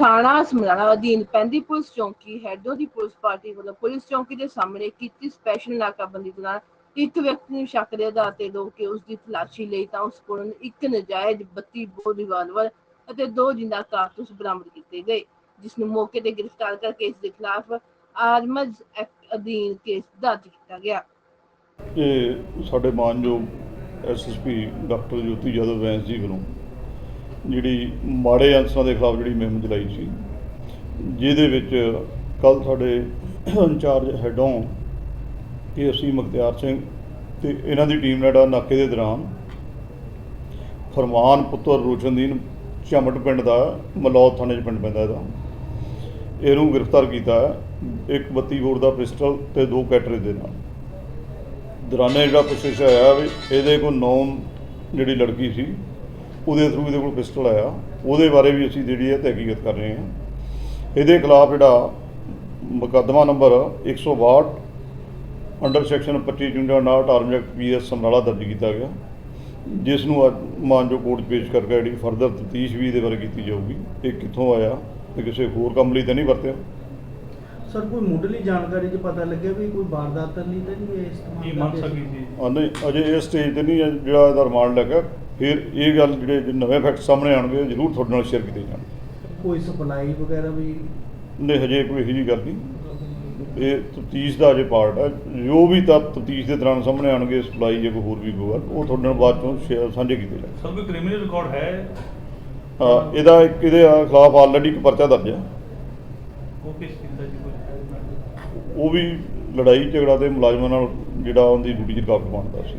ਥਾਣਾ ਸਮਰਾਲਾ ਅਧੀਨ ਪੈਂਦੀ ਪੁਲਿਸ ਚੌਂਕੀ ਹੈਡੋ ਦੀ ਪੁਲਿਸ ਪਾਰਟੀ ਵੱਲੋਂ ਪੁਲਿਸ ਚੌਂਕੀ ਦੇ ਸਾਹਮਣੇ ਕੀਤੀ ਸਪੈਸ਼ਲ ਨਾਕਾਬੰਦੀ ਦੌਰਾਨ ਇੱਕ ਵਿਅਕਤੀ ਨੂੰ ਸ਼ੱਕ ਦੇ ਆਧਾਰ ਤੇ ਰੋਕ ਕੇ ਉਸ ਦੀ ਤਲਾਸ਼ੀ ਲਈ ਤਾਂ ਉਸ ਕੋਲੋਂ ਇੱਕ ਨਜਾਇਜ਼ 32 ਬੋਰ ਰਿਵਾਲਵਰ ਅਤੇ ਦੋ ਜਿੰਦਾ ਕਾਰਤੂਸ ਬਰਾਮਦ ਕੀਤੇ ਗਏ, ਜਿਸ ਨੂੰ ਮੌਕੇ ਤੇ ਗ੍ਰਿਫਤਾਰ ਕਰਕੇ ਇਸ ਦੇ ਖਿਲਾਫ ਆਰਮਜ਼ ਐਕਟ ਅਧੀਨ ਕੇਸ ਦਰਜ ਕੀਤਾ ਗਿਆ। ਇਹ ਸਾਡੇ ਮਾਨਯੋਗ ਐਸਐਸਪੀ ਡਾਕਟਰ ਜੋਤੀ ਯਾਦਵ ਵੈਂਸ ਜੀ ਵੱਲੋਂ ਜਿਹੜੀ ਮਾੜੇ ਅੰਸਰਾਂ ਦੇ ਖਿਲਾਫ ਜਿਹੜੀ ਮੁਹਿੰਮ ਚਲਾਈ ਸੀ, ਜਿਹਦੇ ਵਿੱਚ ਕੱਲ ਸਾਡੇ ਇੰਚਾਰਜ ਹੈਡੋਂ ਕਿ ਅਸੀਂ ਮੁਖਤਿਆਰ ਸਿੰਘ ਤੇ ਇਹਨਾਂ ਦੀ ਟੀਮ ਨੇ ਜਿਹੜਾ ਨਾਕੇ ਦੇ ਦੌਰਾਨ ਫਰਮਾਨ ਪੁੱਤਰ ਰੋਸ਼ਨਦੀਨ ਚਮਟ ਪਿੰਡ ਦਾ, ਮਲੌਦ ਥਾਣੇ 'ਚ ਪਿੰਡ ਪੈਂਦਾ ਇਹਦਾ, ਇਹਨੂੰ ਗ੍ਰਿਫਤਾਰ ਕੀਤਾ ਹੈ। ਇੱਕ 32 ਬੋਰ ਦਾ ਪਿਸਟਲ ਤੇ ਦੋ ਕੈਟਰੇ ਦੇ ਨਾਲ ਦੌਰਾਨੇ ਜਿਹੜਾ ਪੁੱਛਿਸ਼ ਆਇਆ ਵੀ ਇਹਦੇ ਕੋਲ ਨੌਨ ਜਿਹੜੀ ਲੜਕੀ ਸੀ ਉਹਦੇ ਥਰੂ ਇਹਦੇ ਕੋਲ ਪਿਸਟਲ ਆਇਆ। ਉਹਦੇ ਬਾਰੇ ਵੀ ਅਸੀਂ ਜਿਹੜੀ ਹੈ ਤਹਿਕੀਕਤ ਕਰ ਰਹੇ ਹਾਂ। ਇਹਦੇ ਖਿਲਾਫ ਜਿਹੜਾ ਮੁਕੱਦਮਾ ਨੰਬਰ 162 ਅੰਡਰ ਸੈਕਸ਼ਨ 25 ਜੁੰਡਾ 59 ਆਰਮ ਐਕਟ ਪੀਐਸ ਸਮਰਾਲਾ ਦਰਜ ਕੀਤਾ ਗਿਆ। ਜਿਸ ਨੂੰ ਅੱਜ ਮਾਨਜੋ ਕੋਰਟ 'ਚ ਪੇਸ਼ ਕਰਕੇ ਜਿਹੜੀ ਫਰਦਰ ਤਫਤੀਸ਼ ਵੀ ਇਹਦੇ ਬਾਰੇ ਕੀਤੀ ਜਾਊਗੀ। ਇਹ ਕਿੱਥੋਂ ਆਇਆ ਤੇ ਕਿਸੇ ਹੋਰ ਕੰਮ ਲਈ ਤਾਂ ਨਹੀਂ ਵਰਤਿਆ? ਸਰ ਕੋਈ ਮੁੱਢਲੀ ਜਾਣਕਾਰੀ 'ਚ ਪਤਾ ਲੱਗਿਆ ਵੀ ਕੋਈ ਵਾਰਦਾਤ ਤਾਂ ਨਹੀਂ ਤਾਂ ਨਹੀਂ ਇਹ ਇਸਤੇਮਾਲ ਮੰਗ ਕਰਦੇ ਸਕੀ ਸੀ ਨਹੀਂ ਅਜੇ ਇਸ ਸਟੇਜ ਤੇ ਨਹੀਂ ਜਿਹੜਾ ਇਹਦਾ ਰਿਮਾਂਡ ਲੱਗਾ ਫਿਰ ਇਹ ਗੱਲ ਜਿਹੜੇ ਨਵੇਂ ਫੈਕਟ ਸਾਹਮਣੇ ਆਉਣਗੇ ਜ਼ਰੂਰ ਤੁਹਾਡੇ ਨਾਲ ਸ਼ੇਅਰ ਕੀਤੇ ਜਾਣਗੇ। ਕੋਈ ਸਪਲਾਈ ਵਗੈਰਾ ਵੀ? ਨਹੀਂ ਹਜੇ ਕੋਈ ਇਹੋ ਗੱਲ ਨਹੀਂ। ਇਹ ਤਫਤੀਸ਼ ਦਾ ਅਜੇ ਪਾਰਟ ਹੈ ਜੋ ਵੀ ਤਾਂ ਤਫਤੀਸ਼ ਦੇ ਦੌਰਾਨ ਸਾਹਮਣੇ ਆਉਣਗੇ ਸਪਲਾਈ ਜਾਂ ਕੋਈ ਹੋਰ ਵੀ ਕੋਈ ਗੱਲ ਉਹ ਤੁਹਾਡੇ ਨਾਲ ਬਾਅਦ ਚੋਂ ਸਾਂਝੇ ਕੀਤੇ ਜਾਣਗੇ। ਸਰ ਕੋਈ ਕ੍ਰਿਮੀਨਲ ਰਿਕਾਰਡ ਹੈ? ਹਾਂ, ਇਹਦਾ ਇੱਕ ਇਹਦੇ ਖਿਲਾਫ ਆਲਰੇਡੀ ਇੱਕ ਪਰਚਾ ਦਰਜ ਹੈ ਉਹ ਕਿਸ ਚੀਜ਼ ਦਾ ਜੀ ਕੋਈ ਉਹ ਵੀ ਲੜਾਈ ਝਗੜਾ ਦੇ ਮੁਲਾਜ਼ਮਾਂ ਨਾਲ ਜਿਹੜਾ ਉਹਦੀ ਡਿਊਟੀ 'ਚ ਰੁਕਾਵਟ ਬਣਦਾ ਸੀ।